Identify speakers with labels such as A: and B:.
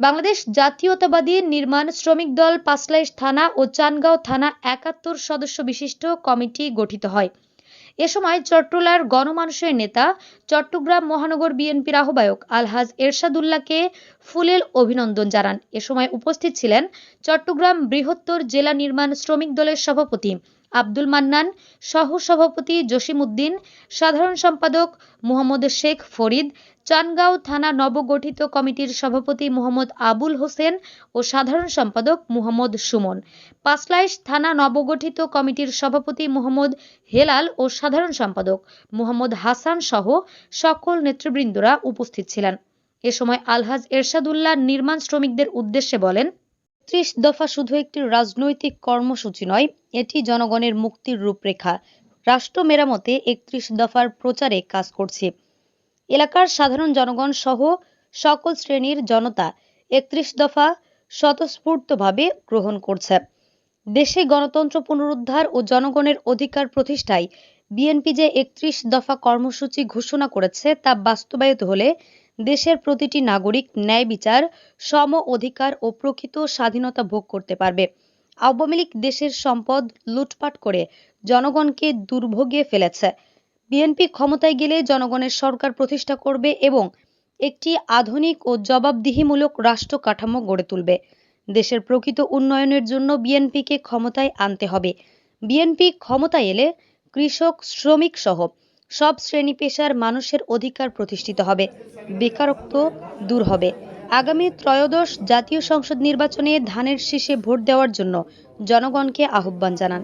A: বাংলাদেশ জাতীয়তাবাদী নির্মাণ শ্রমিক দল পাঁচলাইশ থানা ও চানগাঁও থানা একাত্তর সদস্য বিশিষ্ট কমিটি গঠিত হয়। এ সময় চট্টলার গণমানুষের নেতা, চট্টগ্রাম মহানগর বিএনপির আহ্বায়ক আলহাজ এরশাদুল্লাহকে ফুলেল অভিনন্দন জানান। এ সময় উপস্থিত ছিলেন চট্টগ্রাম বৃহত্তর জেলা নির্মাণ শ্রমিক দলের সভাপতি আব্দুল মান্নান সহ সভাপতি জসিমউদ্দিন, সাধারণ সম্পাদক মোহাম্মদ শেখ ফরিদ, চানগাঁও থানা নবগঠিত কমিটির সভাপতি মোহাম্মদ আবুল হোসেন ও সাধারণ সম্পাদক মোহাম্মদ সুমন। পাঁচলাইশ থানা নবগঠিত কমিটির সভাপতি মোহাম্মদ হেলাল ও সাধারণ সম্পাদক মোহাম্মদ হাসান সহ সকল নেতৃবৃন্দরা উপস্থিত ছিলেন। এ সময় আলহাজ এরশাদুল্লাহ নির্মাণ শ্রমিকদের উদ্দেশ্যে বলেন ত্রিশ দফা শুধু একটি রাজনৈতিক কর্মসূচি নয়, এটি জনগণের মুক্তির রূপরেখা। রাষ্ট্র মেরামতে একত্রিশ দফার প্রচারে কাজ করছে। এলাকার সাধারণ জনগণ সহ সকল শ্রেণির জনতা একত্রিশ দফা স্বতঃস্ফূর্তভাবে গ্রহণ করছে। দেশে গণতন্ত্র পুনরুদ্ধার ও জনগণের অধিকার প্রতিষ্ঠায় বিএনপি যে একত্রিশ দফা কর্মসূচি ঘোষণা করেছে তা বাস্তবায়িত হলে দেশের প্রতিটি নাগরিক ন্যায় বিচার, সম অধিকার ও প্রকৃত স্বাধীনতা ভোগ করতে পারবে। আওয়ামী লীগ দেশের সম্পদ লুটপাট করে জনগণকে দুর্ভোগে ফেলেছে। বিএনপি ক্ষমতায় গেলে জনগণের সরকার প্রতিষ্ঠা করবে এবং একটি আধুনিক ও জবাবদিহিমূলক রাষ্ট্র কাঠামো গড়ে তুলবে। দেশের প্রকৃত উন্নয়নের জন্য বিএনপিকে ক্ষমতায় আনতে হবে। বিএনপি ক্ষমতায় এলে কৃষক শ্রমিক সহ সব শ্রেণি পেশার মানুষের অধিকার প্রতিষ্ঠিত হবে, বেকারত্ব দূর হবে। আগামী ত্রয়োদশ জাতীয় সংসদ নির্বাচনে ধানের শীষে ভোট দেওয়ার জন্য জনগণকে আহ্বান জানান।